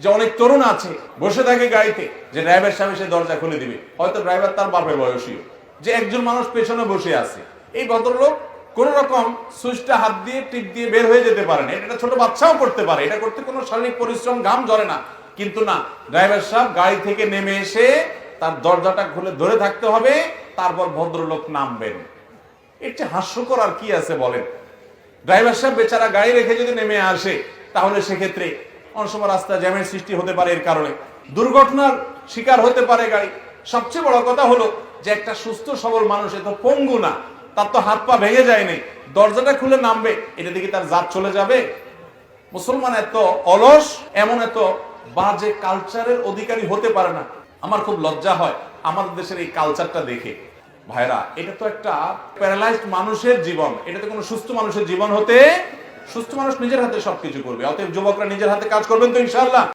যে অনেক তরুণ আছে, বসে থাকে গাড়িতে, যে ড্রাইভার সাহেব এসে দরজা খুলে দিবে। হয়তো ড্রাইভার তার বাপের বয়সীও। যে একজন মানুষ পেছনে বসে আছে। এই ভদ্রলোক কোন রকম সুইচটা হাত দিয়ে, টিপ দিয়ে বের হয়ে যেতে পারে না। এটা ছোট বাচ্চাও করতে পারে। এটা করতে কোনো শারীরিক পরিশ্রম, ঘাম জ্বলে না। কিন্তু না ড্রাইভার সাহেব গাড়ি থেকে নেমে এসে তার দরজাটা খুলে ধরে থাকতে হবে, তারপর ভদ্রলোক নামবেন। চেয়ে হাস্যকর আর কি আছে বলেন? ড্রাইভার সাহেব বেচারা গাড়ি রেখে যদি নেমে আসে, তাহলে সেক্ষেত্রে অনেক সময় রাস্তা জ্যামের সৃষ্টি হতে পারে এর কারণে। দুর্ঘটনার শিকার হতে পারে গাড়ি। সবচেয়ে বড় কথা হলো যে একটা সুস্থ, সবল মানুষ এত পঙ্গু না। তার তো হাত পা ভেঙে যায়নি দরজাটা খুলে নামবে, এটা দিকে তার জাত চলে যাবে। মুসলমান এত অলস, এমন এত বাজে কালচারের অধিকারী হতে পারে না। আমার খুব লজ্জা হয় আমাদের দেশের এই কালচারটা দেখে। ভাইরা, এটা তো একটা প্যারালাইজড মানুষের জীবন। এটা তো কোনো সুস্থ মানুষের জীবন হতে সুস্থ মানুষ নিজের হাতে সবকিছু করবে অতএব যুবকরা নিজের হাতে কাজ করবেন তো ইনশাআল্লাহ।